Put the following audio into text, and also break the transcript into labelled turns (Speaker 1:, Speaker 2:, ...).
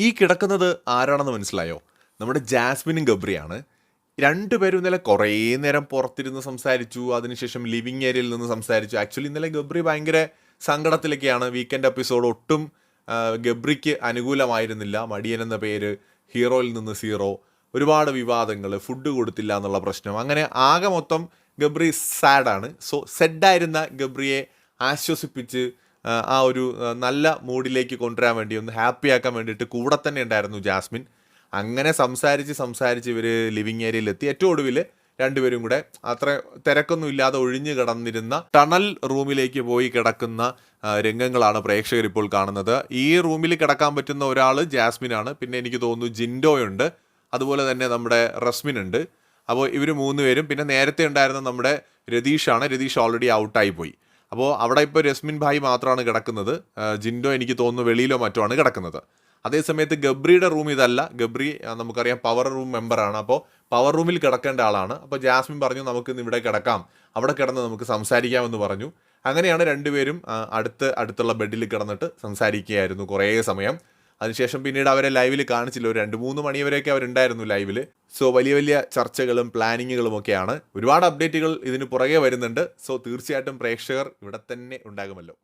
Speaker 1: ഈ കിടക്കുന്നത് ആരാണെന്ന് മനസ്സിലായോ? നമ്മുടെ ജാസ്മിനും ഗബ്രിയാണ്. രണ്ടുപേരും ഇന്നലെ കുറേ നേരം പുറത്തിരുന്ന് സംസാരിച്ചു. അതിനുശേഷം ലിവിങ് ഏരിയയിൽ നിന്ന് സംസാരിച്ചു. ആക്ച്വലി ഇന്നലെ ഗബ്രി ഭയങ്കര സങ്കടത്തിലൊക്കെയാണ് വീക്കെൻഡ് എപ്പിസോഡ് ഒട്ടും ഗബ്രിക്ക് അനുകൂലമായിരുന്നില്ല. മടിയൻ എന്ന പേര് ഹീറോയിൽ നിന്ന് സീറോ. ഒരുപാട് വിവാദങ്ങൾ ഫുഡ് കൊടുത്തില്ല എന്നുള്ള പ്രശ്നം. അങ്ങനെ ആകെ മൊത്തം ഗബ്രി സാഡാണ്. സോ സെഡായിരുന്ന ഗബ്രിയെ ആശ്വസിപ്പിച്ച് ആ, ഒരു നല്ല മൂഡിലേക്ക് കൊണ്ടുവരാൻ വേണ്ടി ഒന്ന് ഹാപ്പി ആക്കാൻ വേണ്ടിയിട്ട് കൂടെ തന്നെ ഉണ്ടായിരുന്നു ജാസ്മിൻ. അങ്ങനെ സംസാരിച്ച് സംസാരിച്ച് ഇവർ ലിവിങ് ഏരിയയിലെത്തി. ഏറ്റവും ഒടുവിൽ രണ്ടുപേരും കൂടെ അത്ര തിരക്കൊന്നും ഇല്ലാതെ ഒഴിഞ്ഞു കിടന്നിരുന്ന ടണൽ റൂമിലേക്ക് പോയി കിടക്കുന്ന രംഗങ്ങളാണ് പ്രേക്ഷകർ ഇപ്പോൾ കാണുന്നത്. ഈ റൂമിൽ കിടക്കാൻ പറ്റുന്ന ഒരാൾ ജാസ്മിനാണ്. പിന്നെ എനിക്ക് തോന്നുന്നു ജിൻഡോയുണ്ട്. അതുപോലെ തന്നെ നമ്മുടെ റസ്മിൻ ഉണ്ട് അപ്പോൾ ഇവർ മൂന്ന് പേരും പിന്നെ നേരത്തെ ഉണ്ടായിരുന്ന നമ്മുടെ രതീഷാണ്. രതീഷ് ഓൾറെഡി ഔട്ടായി പോയി. അപ്പോൾ അവിടെ ഇപ്പോൾ രസ്മിൻ ഭായ് മാത്രമാണ് കിടക്കുന്നത്. ജിൻഡോ എനിക്ക് തോന്നുന്നു വെളിയിലോ മറ്റോ ആണ് കിടക്കുന്നത്. അതേസമയത്ത് ഗബ്രിയുടെ റൂം ഇതല്ല. ഗബ്രി നമുക്കറിയാം പവർ റൂം മെമ്പറാണ് അപ്പോൾ പവർ റൂമിൽ കിടക്കേണ്ട ആളാണ്. അപ്പോൾ ജാസ്മിൻ പറഞ്ഞു നമുക്ക് ഇവിടെ കിടക്കാം. അവിടെ കിടന്ന് നമുക്ക് സംസാരിക്കാമെന്ന് പറഞ്ഞു. അങ്ങനെയാണ് രണ്ടുപേരും അടുത്ത് അടുത്തുള്ള ബെഡിൽ കിടന്നിട്ട് സംസാരിക്കുകയായിരുന്നു കുറേ സമയം. അതിനുശേഷം പിന്നീട് അവരെ ലൈവിൽ കാണിച്ചില്ല. ഒരു രണ്ട് മൂന്ന് മണിവരെയൊക്കെ അവരുണ്ടായിരുന്നു ലൈവിൽ സോ വലിയ വലിയ ചർച്ചകളും പ്ലാനിങ്ങുകളും ഒക്കെയാണ്. ഒരുപാട് അപ്ഡേറ്റുകൾ ഇതിന് പുറകെ വരുന്നുണ്ട്. സോ തീർച്ചയായിട്ടും പ്രേക്ഷകർ ഇവിടെ തന്നെ ഉണ്ടാകുമല്ലോ.